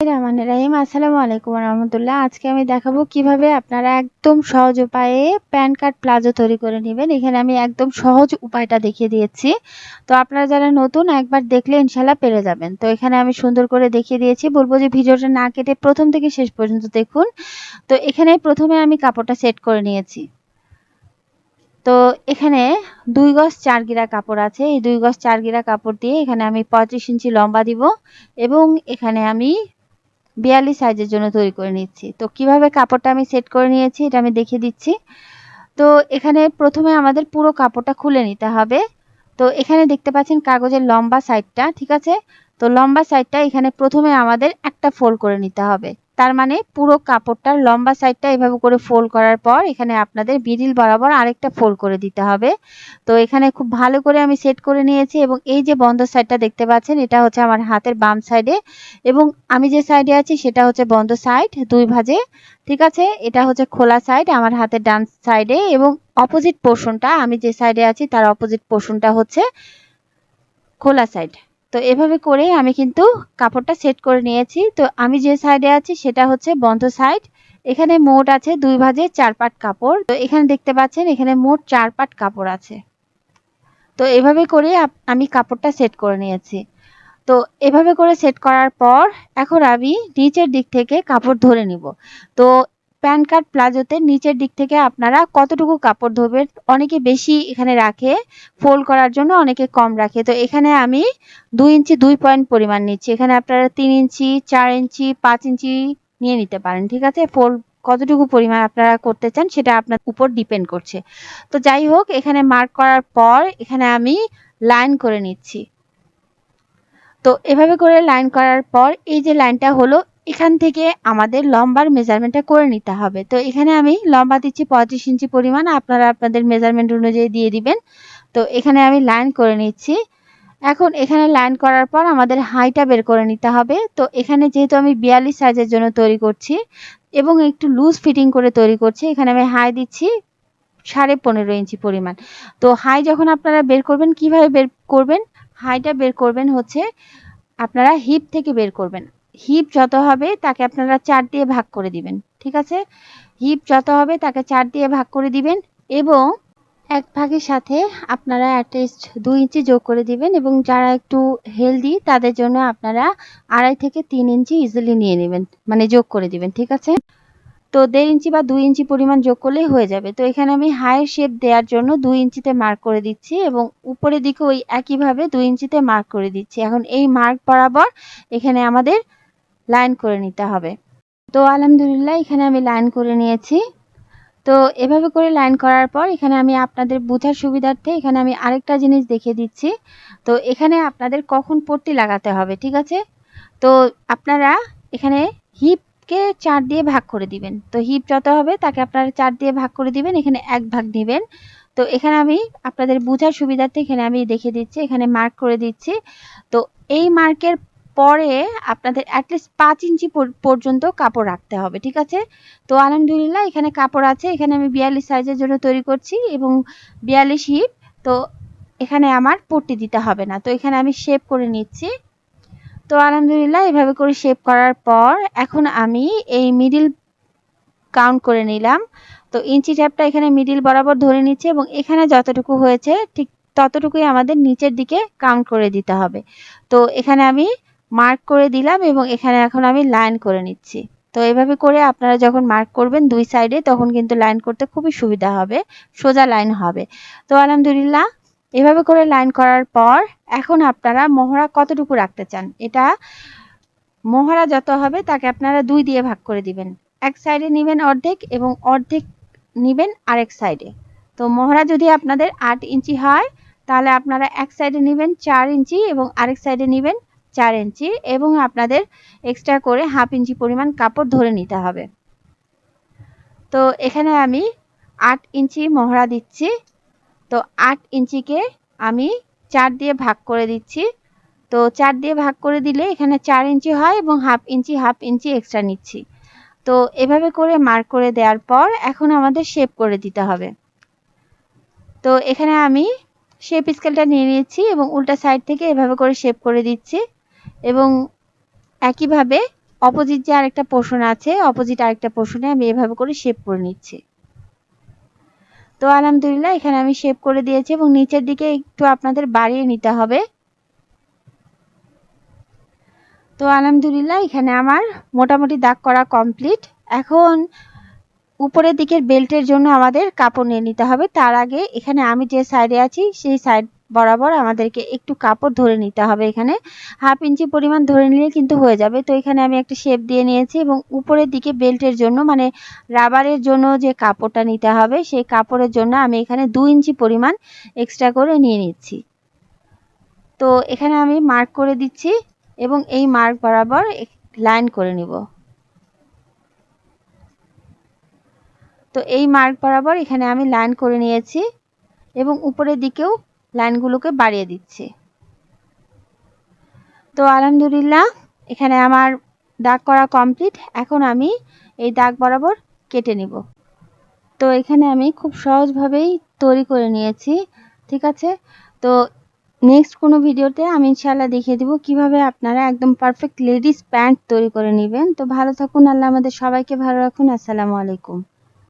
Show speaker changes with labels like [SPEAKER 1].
[SPEAKER 1] রহমানির রাহিম, আসসালামু আলাইকুম রহমতুল্লাহ আজকে আমি দেখাবো কীভাবে আপনারা একদম সহজ উপায়ে প্যান কার্ড প্লাজো তৈরি করে নেবেন। এখানে আমি একদম সহজ উপায়টা দেখিয়ে দিয়েছি। তো আপনারা যারা নতুন, একবার দেখলে ইনশাল্লাহ পেরে যাবেন। তো এখানে আমি সুন্দর করে দেখিয়ে দিয়েছি। বলব যে ভিডিওটা না কেটে প্রথম থেকে শেষ পর্যন্ত দেখুন। তো এখানে প্রথমে আমি কাপড়টা সেট করে নিয়েছি। তো এখানে দুই গজ চার গিরা কাপড় আছে। এই দুই গজ চার গিরা কাপড় দিয়ে এখানে আমি পঁয়ত্রিশ ইঞ্চি লম্বা দিব এবং এখানে আমি বিয়াল্লিশ সাইজের জন্য তৈরি করে নিচ্ছি। তো কীভাবে কাপড়টা আমি সেট করে নিয়েছি এটা আমি দেখিয়ে দিচ্ছি। তো এখানে প্রথমে আমাদের পুরো কাপড়টা খুলে নিতে হবে। তো এখানে দেখতে পাচ্ছেন কাগজের লম্বা সাইডটা ঠিক আছে? তো লম্বা সাইডটা এখানে প্রথমে আমাদের একটা ফোল্ড করে নিতে হবে। তার মানে পুরো কাপড়টার লম্বা সাইডটা এভাবে করে ফোল্ড করার পর এখানে আপনাদের বিডিল বরাবর আরেকটা ফোল্ড করে দিতে হবে। তো এখানে খুব ভালো করে আমি সেট করে নিয়েছি এবং এই যে বন্ধ সাইডটা দেখতে পাচ্ছেন, এটা হচ্ছে আমার হাতের বাম সাইডে এবং আমি যে সাইডে আছি সেটা হচ্ছে বন্ধ সাইড দুই ভাজে, ঠিক আছে? এটা হচ্ছে খোলা সাইড আমার হাতের ডান সাইডে এবং অপোজিট পোর্শনটা আমি যে সাইডে আছি তার অপোজিট পোর্শনটা হচ্ছে খোলা সাইড তো এভাবে করে আমি কিন্তু কাপড়টা সেট করে নিয়েছি। তো আমি যে সাইডে আছি সেটা হচ্ছে বন্ধ সাইড এখানে মোট আছে দুই ভাজে চার পাট কাপড়। তো এখানে দেখতে পাচ্ছেন এখানে মোট চার পাট কাপড় আছে। তো এভাবে করে আমি কাপড়টা সেট করে নিয়েছি। তো এভাবে করে সেট করার পর এখন আমি নিচের দিক থেকে কাপড় ধরে নিব। তো প্যান কার্ড প্লাজোতে নিচের দিক থেকে আপনারা কতটুকু কাপড় ধরবেন অনেকে বেশি এখানে রাখে ফোল্ড করার জন্য অনেকে কম রাখে। তো এখানে আমি দুই ইঞ্চি, দুই পয়েন্ট পরিমাণ নিচ্ছি। এখানে আপনারা তিন ইঞ্চি, চার ইঞ্চি, পাঁচ ইঞ্চি নিয়ে নিতে পারেন, ঠিক আছে? ফোল্ড কতটুকু পরিমাণ আপনারা করতে চান সেটা আপনার উপর ডিপেন্ড করছে। তো যাই হোক, এখানে মার্ক করার পর এখানে আমি লাইন করে নিচ্ছি। তো এভাবে করে লাইন করার পর এই যে লাইনটা হলো এখান থেকে আমাদের লম্বার মেজারমেন্টটা করে নিতে হবে। তো এখানে আমি লম্বা দিচ্ছি পঁয়ত্রিশ ইঞ্চি পরিমাণ, আপনারা আপনাদের মেজারমেন্ট অনুযায়ী দিয়ে দিবেন। তো এখানে আমি লাইন করে নিচ্ছি। এখন এখানে লাইন করার পর আমাদের হাইটা বের করে নিতে হবে। তো এখানে যেহেতু আমি বিয়াল্লিশ সাইজের জন্য তৈরি করছি এবং একটু লুজ ফিটিং করে তৈরি করছি, এখানে আমি হাই দিচ্ছি সাড়ে পনেরো ইঞ্চি পরিমাণ। তো হাই যখন আপনারা বের করবেন, কীভাবে বের করবেন? হাইটা বের করবেন হচ্ছে আপনারা হিপ থেকে বের করবেন। হিপ যত হবে তাকে আপনারা চার দিয়ে ভাগ করে দিবেন, ঠিক আছে? হিপ যত হবে তাকে চার দিয়ে ভাগ করে দিবেন এবং এক ভাগের সাথে আপনারা অ্যাটলিস্ট দুই ইঞ্চি যোগ করে দিবেন এবং যারা একটু হেলদি তাদের জন্য আপনারা আড়াই থেকে তিন ইঞ্চি ইজিলি নিয়ে নেবেন মানে যোগ করে দিবেন, ঠিক আছে? তো দেড় ইঞ্চি বা দুই ইঞ্চি পরিমাণ যোগ করলেই হয়ে যাবে। তো এখানে আমি হাইয়ের শেপ দেওয়ার জন্য দুই ইঞ্চিতে মার্ক করে দিচ্ছি এবং উপরের দিকে ওই একইভাবে দুই ইঞ্চিতে মার্ক করে দিচ্ছি। এখন এই মার্ক বরাবর এখানে আমাদের লাইন করে নিতে হবে। তো আলহামদুলিল্লাহ, এখানে আমি লাইন করে নিয়েছি। তো এভাবে করে লাইন করার পর এখানে আমি আপনাদের বোঝার সুবিধার্থে এখানে আমি আরেকটা জিনিস দেখিয়ে দিচ্ছি। তো এখানে আপনাদের কখন পট্টি লাগাতে হবে, ঠিক আছে? তো আপনারা এখানে হিপকে চার দিয়ে ভাগ করে দিবেন। তো হিপ যত হবে তাকে আপনারা চার দিয়ে ভাগ করে দিবেন, এখানে এক ভাগ নেবেন। তো এখানে আমি আপনাদের বোঝার সুবিধার্থে এখানে আমি দেখে দিচ্ছি, এখানে মার্ক করে দিচ্ছি। তো এই মার্কের পরে আপনাদের অ্যাটলিস্ট পাঁচ ইঞ্চি পর্যন্ত কাপড় রাখতে হবে, ঠিক আছে? তো আলহামদুলিল্লাহ, এখানে কাপড় আছে, এখানে আমি বিয়াল্লিশ সাইজের জন্য তৈরি করছি এবং বিয়াল্লিশ হিপ, তো এখানে আমার পট্টি দিতে হবে না, তো এখানে আমি শেপ করে নিচ্ছি। তো আলহামদুলিল্লাহ, এভাবে করে শেপ করার পর এখন আমি এই মিডিল কাউন্ট করে নিলাম। তো ইঞ্চি ট্যাপটা এখানে মিডিল বরাবর ধরে নিচ্ছে এবং এখানে যতটুকু হয়েছে, ঠিক ততটুকুই আমাদের নিচের দিকে কাউন্ট করে দিতে হবে। তো এখানে আমি মার্ক করে দিলাম এবং এখানে এখন আমি লাইন করে নিচ্ছি। তো এভাবে করে আপনারা যখন মার্ক করবেন দুই সাইডে তখন কিন্তু লাইন করতে খুবই সুবিধা হবে, সোজা লাইন হবে। তো আলহামদুলিল্লাহ, এভাবে করে লাইন করার পর এখন আপনারা মোহরা কতটুকু রাখতে চান? এটা মোহরা যত হবে তাকে আপনারা দুই দিয়ে ভাগ করে দিবেন। এক সাইডে নেবেন অর্ধেক এবং অর্ধেক নেবেন আরেক সাইডে তো মোহরা যদি আপনাদের আট ইঞ্চি হয়, তাহলে আপনারা এক সাইডে নেবেন চার ইঞ্চি এবং আরেক সাইডে নেবেন চার ইঞ্চি এবং আপনাদের এক্সট্রা করে হাফ ইঞ্চি পরিমাণ কাপড় ধরে নিতে হবে। তো এখানে আমি আট ইঞ্চি মহড়া দিচ্ছি। তো আট ইঞ্চিকে আমি চার দিয়ে ভাগ করে দিচ্ছি। তো চার দিয়ে ভাগ করে দিলে এখানে চার ইঞ্চি হয় এবং half inch half inch extra নিচ্ছি। তো এভাবে করে মার্ক করে দেওয়ার পর এখন আমাদের শেপ করে দিতে হবে। তো এখানে আমি শেপ স্কেলটা নিয়ে নিয়েছি এবং উল্টা সাইড থেকে এভাবে করে শেপ করে দিচ্ছি। এবং একইভাবে অপোজিট যে আরেকটা পোর্শন আছে অপোজিট আরেকটা পোর্শনে আমি এভাবে করে শেপ করে নিচ্ছি। তো আলহামদুলিল্লাহ, এখানে আমি শেপ করে দিয়েছি এবং নিচের দিকে একটু আপনাদের বাড়িয়ে নিতে হবে। তো আলহামদুলিল্লাহ, এখানে আমার মোটামুটি দাগ করা কমপ্লিট এখন উপরের দিকের বেল্টের জন্য আমাদের কাপড় নিয়ে নিতে হবে। তার আগে এখানে আমি যে সাইডে আছি, সেই সাইড বরাবর আমাদেরকে একটু কাপড় ধরে নিতে হবে এখানে। হাফ ইঞ্চি পরিমাণ ধরে নিলে কিন্তু হয়ে যাবে। তো এখানে আমি একটা শেপ দিয়ে নিয়েছি এবং উপরের দিকে বেল্টের জন্য মানে রাবারের জন্য যে কাপড়টা নিতে হবে, সেই কাপড়ের জন্য আমি এখানে দু ইঞ্চি পরিমাণ এক্সট্রা করে নিয়ে নিচ্ছি। তো এখানে আমি মার্ক করে দিচ্ছি এবং এই মার্ক বরাবর লাইন করে নিব। তো এই মার্ক বরাবর এখানে আমি লাইন করে নিয়েছি এবং উপরের দিকেও লাইনগুলোকে বাড়িয়ে দিচ্ছি। তো আলহামদুলিল্লাহ, এখানে আমার দাগ করা কমপ্লিট। এখন আমি এই দাগ বরাবর কেটে নিব। তো এখানে আমি খুব সহজভাবেই তৈরি করে নিয়েছি, ঠিক আছে? তো নেক্সট কোনো ভিডিওতে আমি ইনশাআল্লাহ দেখিয়ে দিব কীভাবে আপনারা একদম পারফেক্ট লেডিস প্যান্ট তৈরি করে নেবেন। তো ভালো থাকুন, আল্লাহ আমাদের সবাইকে ভালো রাখুন। আসসালামু আলাইকুম।